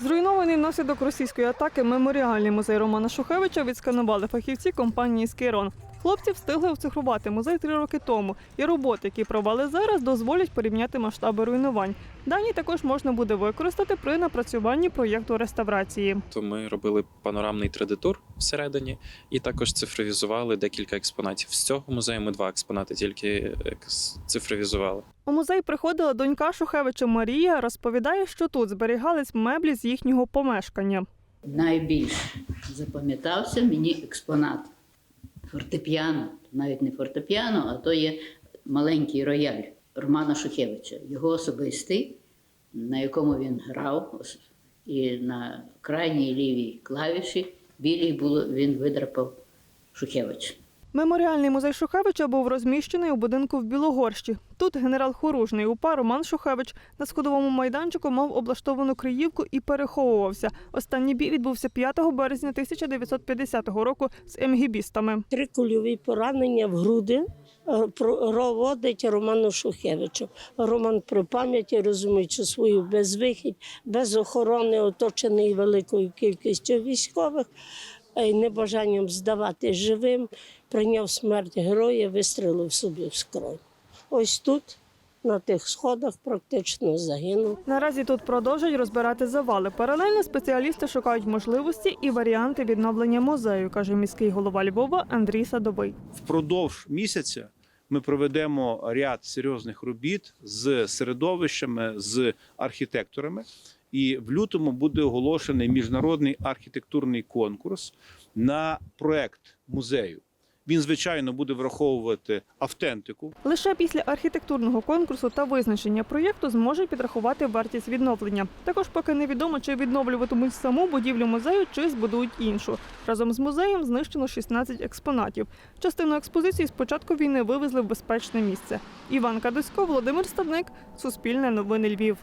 Зруйнований внаслідок російської атаки меморіальний музей Романа Шухевича відсканували фахівці компанії Скейрон. Хлопці встигли оцифрувати музей три роки тому, і роботи, які провели зараз, дозволять порівняти масштаби руйнувань. Дані також можна буде використати при напрацюванні проєкту реставрації. То ми робили панорамний 3D-тур всередині і також цифровізували декілька експонатів. З цього музею ми два експонати тільки цифровізували. У музей приходила донька Шухевича Марія. Розповідає, що тут зберігались меблі з їхнього помешкання. Найбільше запам'ятався мені експонат фортепіано, навіть не фортепіано, а то є маленький рояль Романа Шухевича, його особистий, на якому він грав, і на крайній лівій клавіші білій було він видрапав Шухевич. Меморіальний музей Шухевича був розміщений у будинку в Білогорщі. Тут генерал Хоружний УПА Роман Шухевич на сходовому майданчику мав облаштовану криївку і переховувався. Останній бій відбувся 5 березня 1950 року з емгібістами. Три кульові поранення в груди е, проводить Роману Шухевичу. Роман при пам'яті, розуміючи свою безвихідь, без охорони, оточений великою кількістю військових, е, і небажанням здавати живим, прийняв смерть героя, вистрелив собі в скронь. Ось тут, на тих сходах, практично загинув. Наразі тут продовжують розбирати завали. Паралельно спеціалісти шукають можливості і варіанти відновлення музею, каже міський голова Львова Андрій Садовий. впродовж місяця ми проведемо ряд серйозних робіт з середовищами, з архітекторами. І в лютому буде оголошений міжнародний архітектурний конкурс на проект музею. Він, звичайно, буде враховувати автентику, Лише після архітектурного конкурсу та визначення проєкту зможуть підрахувати вартість відновлення. Також поки невідомо, чи відновлюватимуть саму будівлю музею, чи збудують іншу. Разом з музеєм знищено 16 експонатів. Частину експозиції з початку війни вивезли в безпечне місце. Іван Кадусько, Володимир Ставник, Суспільне новини Львів.